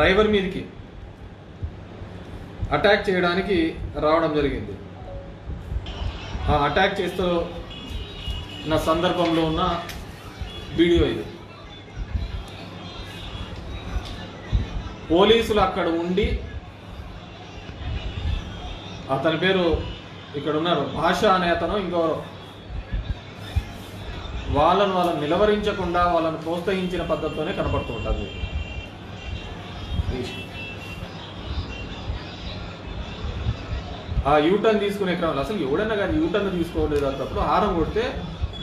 Driver మీదకి attack చేయడానికి రావడం జరిగింది. ఆ అటాక్ చేస్తూ నా సందర్భంలో ఉన్న వీడియో ఇది. పోలీసులు అక్కడ ఉండి అతని పేరు ఇక్కడ ఉన్నారు. భాష అనే అతను ఇంకెవరో వాళ్ళను వాళ్ళని నిలవరించకుండా వాళ్ళని ప్రోత్సహించిన పద్ధతితోనే కనపడుతూ ఉంటుంది ఆ యూటర్న్ తీసుకునే క్రమంలో అసలు ఎవడన్నా కానీ యూటర్న్ తీసుకోలేదు అన్నప్పుడు హారం కొడితే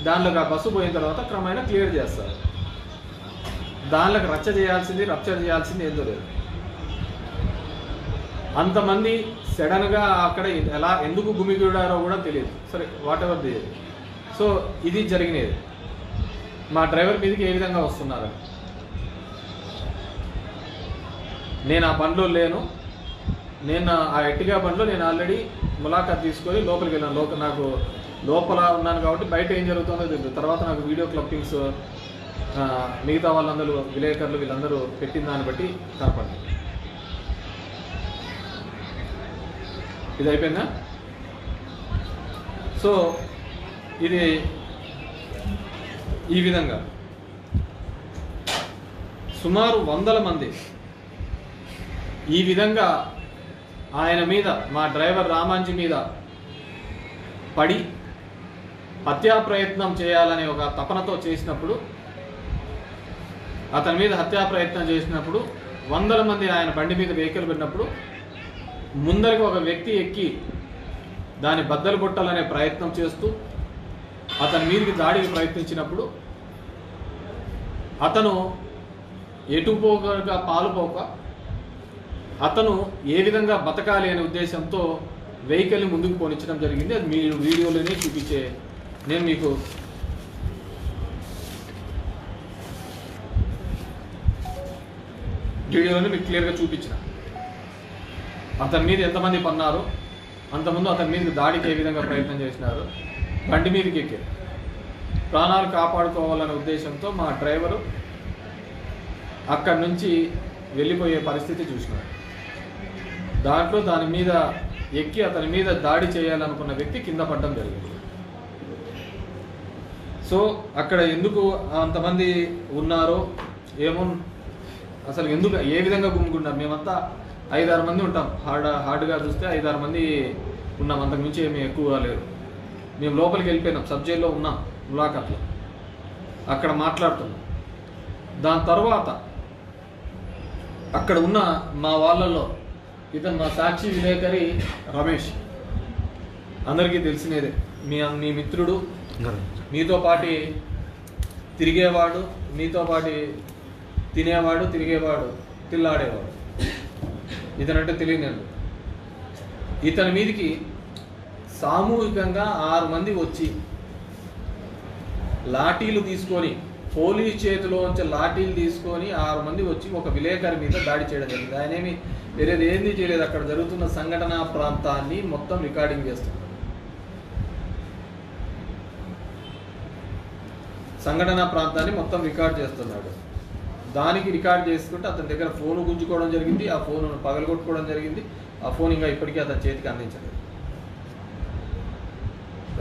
దానిలోకి ఆ బస్సు పోయిన తర్వాత క్రమేణా క్లియర్ చేస్తారు. దానిలోకి రచ్చ చేయాల్సింది రప్చర్ చేయాల్సింది ఏందో లేదు. అంతమంది సడన్గా అక్కడ ఎలా ఎందుకు గుమిగూడారో కూడా తెలియదు. సరే వాట్ ఎవర్ తెలియదు సో ఇది జరిగినది. మా డ్రైవర్ మీదకి ఏ విధంగా వస్తున్నారు నేను ఆ బండ్లో లేను. నేను ఆ ఎట్టిగా బండ్లో నేను ఆల్రెడీ ములాఖాత్ తీసుకొని లోపలికి వెళ్ళాను. లోపల నాకు లోపల ఉన్నాను కాబట్టి బయట ఏం జరుగుతుందో తెలియదు. తర్వాత నాకు వీడియో క్లిప్పింగ్స్ మిగతా వాళ్ళందరూ విలేకరులు వీళ్ళందరూ పెట్టిన దాన్ని బట్టి కనపడింది ఇది అయిపోయిందా సో ఇది ఈ విధంగా. సుమారు వందల మంది ఈ విధంగా ఆయన మీద మా డ్రైవర్ రామాంజీ మీద పడి హత్యా ప్రయత్నం చేయాలనే ఒక తపనతో చేసినప్పుడు అతని మీద హత్యా ప్రయత్నం చేసినప్పుడు వందల మంది ఆయన బండి మీద వెహికల్ పెట్టినప్పుడు ముందరికి ఒక వ్యక్తి ఎక్కి దాన్ని బద్దలు కొట్టాలనే ప్రయత్నం చేస్తూ అతని మీదకి దాడికి ప్రయత్నించినప్పుడు అతను ఎటుపోక పాలుపోక పాలు పోక అతను ఏ విధంగా బతకాలి అనే ఉద్దేశంతో వెహికల్ని ముందుకు పోనిచ్చడం జరిగింది. అది మీరు వీడియోలోనే చూపించే నేను మీకు వీడియోలోనే మీకు క్లియర్గా చూపించిన. అతని మీద ఎంతమంది పన్నారు? అంతకుముందు అతని మీదకి దాడికి ఏ విధంగా ప్రయత్నం చేసినారు? బండి మీదకి ఎక్కారు. ప్రాణాలు కాపాడుకోవాలనే ఉద్దేశంతో మా డ్రైవరు అక్కడి నుంచి వెళ్ళిపోయే పరిస్థితి చూసినారు. దాంట్లో దాని మీద ఎక్కి అతని మీద దాడి చేయాలనుకున్న వ్యక్తి కింద పడడం జరిగింది. సో అక్కడ ఎందుకు అంతమంది ఉన్నారో ఏమో అసలు ఎందుకు ఏ విధంగా గుమ్ముకున్నారు? మేమంతా ఐదారు మంది ఉంటాం. హార్డ్ హార్డ్గా చూస్తే ఐదారు మంది ఉన్నాం. అంతకు మించి ఎక్కువగా ఎక్కువ లేరు. మేము లోపలికి వెళ్ళిపోయినాం. సబ్ జైల్లో ఉన్నాం. ములాఖాత్లో. అక్కడ మాట్లాడుతున్నాం. దాని తర్వాత అక్కడ ఉన్న మా వాళ్ళలో ఇతను మా సాక్షి విలేకరి రమేష్. అందరికీ తెలిసినదే. మీ మీ మిత్రుడు మీతో పాటి తిరిగేవాడు మీతో పాటి తినేవాడు తిరిగేవాడు తిల్లాడేవాడు. ఇతనంటే తెలియలేదు ఇతని మీదికి సామూహికంగా ఆరు మంది వచ్చి లాఠీలు తీసుకొని పోలీస్ చేతిలోంచి లాఠీలు తీసుకొని ఆరు మంది వచ్చి ఒక విలేకరి మీద దాడి చేయడం జరిగింది. ఆయన ఏమి వేరేది ఏంది చేయలేదు. అక్కడ జరుగుతున్న సంఘటన ప్రాంతాన్ని మొత్తం రికార్డింగ్ చేస్తున్నారు సంఘటన ప్రాంతాన్ని మొత్తం రికార్డ్ చేస్తున్నాడు. దానికి రికార్డ్ చేసుకుంటే అతని దగ్గర ఫోన్ గుంజుకోవడం జరిగింది. ఆ ఫోన్ పగలగొట్టుకోవడం జరిగింది. ఆ ఫోన్ ఇంకా ఇప్పటికీ అతని చేతికి అందించలేదు.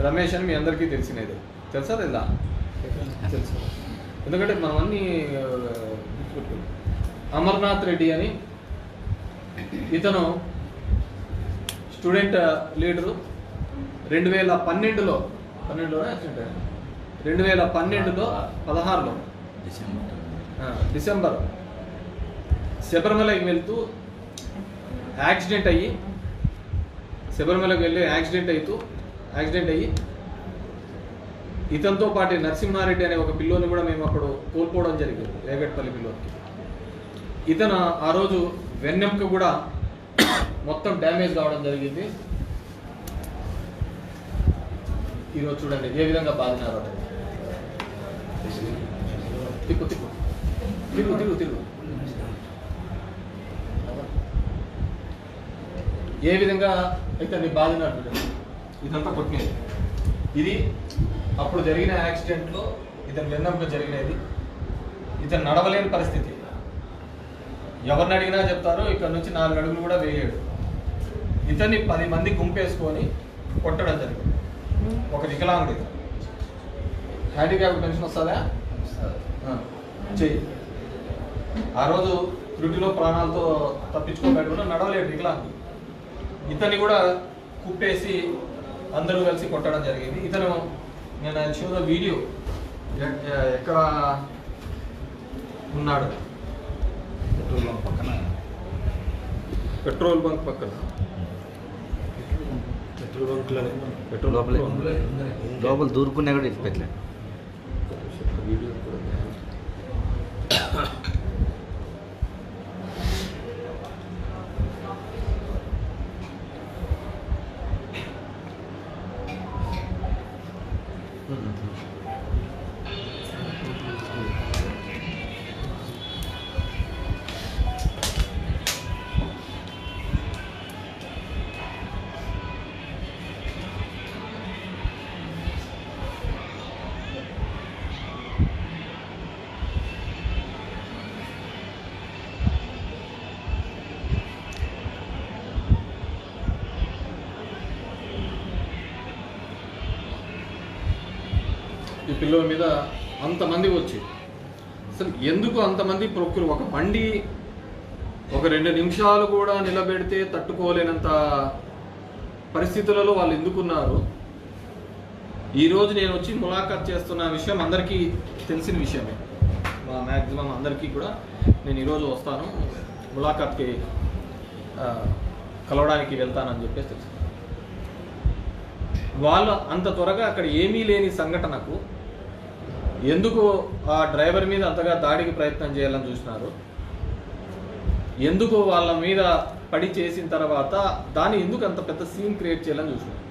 రమేష్ అని మీ అందరికీ తెలిసినదే. తెలుసా తెల్దా తెలుసు. ఎందుకంటే మనం అన్ని. అమర్నాథ్ రెడ్డి అని ఇతను స్టూడెంట్ లీడరు. రెండు వేల పన్నెండులో పన్నెండులో యాక్సిడెంట్ రెండు వేల పన్నెండులో పదహారులో. డిసెంబర్. శబరిమలకి వెళ్తూ యాక్సిడెంట్ అయ్యి శబరిమలకి వెళ్ళి యాక్సిడెంట్ అవుతూ యాక్సిడెంట్ అయ్యి ఇతనితో పాటు నరసింహారెడ్డి అనే ఒక పిల్లోని కూడా మేము అప్పుడు కోల్పోవడం జరిగింది రేగట్పల్లి పిల్లోనికి ఇతను ఆ రోజు వెన్నెంక కూడా మొత్తం డ్యామేజ్ కావడం జరిగింది. ఈరోజు చూడండి ఏ విధంగా బాధినారో. తిప్పు తిప్పు. తిరుగు తిరుగు తిరుగు. ఏ విధంగా అయితే బాధినారు చూడండి. ఇదంతా కొట్టినది ఇది అప్పుడు జరిగిన యాక్సిడెంట్లో ఇతను వెన్నెంక జరిగినది. ఇతను నడవలేని పరిస్థితి. ఎవరిని అడిగినా చెప్తారు ఇక్కడ నుంచి నాలుగు అడుగులు కూడా వేయడు. ఇతన్ని పది మంది గుంపేసుకొని కొట్టడం జరిగింది. ఒక వికలాంగుడి హ్యాండిక్యాప్ పెన్షన్ వస్తుందా? చెయ్యి. ఆ రోజు త్రుటిలో ప్రాణాలతో కూడా నడవలేడు వికలాంగుడు. ఇతన్ని కూడా కుప్పేసి అందరూ కలిసి కొట్టడం జరిగింది. ఇతను నేను ఆయన షోలో వీడియో ఎక్కడ ఉన్నాడు? పెట్రోల్ బంక్ పక్కన. పెట్రోల్ బంక్ పక్కన. పెట్రోల్ బంక్లో పెట్రోల్ లోపలే. లోపల దూరుకున్నా కూడా ఇటు పెట్టలే వీడియో. పిల్లల మీద అంతమంది వచ్చి. అసలు ఎందుకు అంతమంది ప్రొక్యూర్ ఒక బండి ఒక రెండు నిమిషాలు కూడా నిలబెడితే తట్టుకోలేనంత పరిస్థితులలో వాళ్ళు ఎందుకున్నారు? ఈరోజు నేను వచ్చి ములాఖాత్ చేస్తున్న విషయం అందరికీ తెలిసిన విషయమే. మా మ్యాక్సిమం అందరికీ కూడా నేను ఈరోజు వస్తాను. ములాఖాత్కి కలవడానికి వెళ్తానని చెప్పేసి తెలుసు. వాళ్ళు అంత త్వరగా అక్కడ ఏమీ లేని సంఘటనకు ఎందుకు ఆ డ్రైవర్ మీద అంతగా దాడికి ప్రయత్నం చేయాలని చూసినారు? ఎందుకు వాళ్ళ మీద పడి చేసిన తర్వాత దాన్ని ఎందుకు అంత పెద్ద సీన్ క్రియేట్ చేయాలని చూసినారు?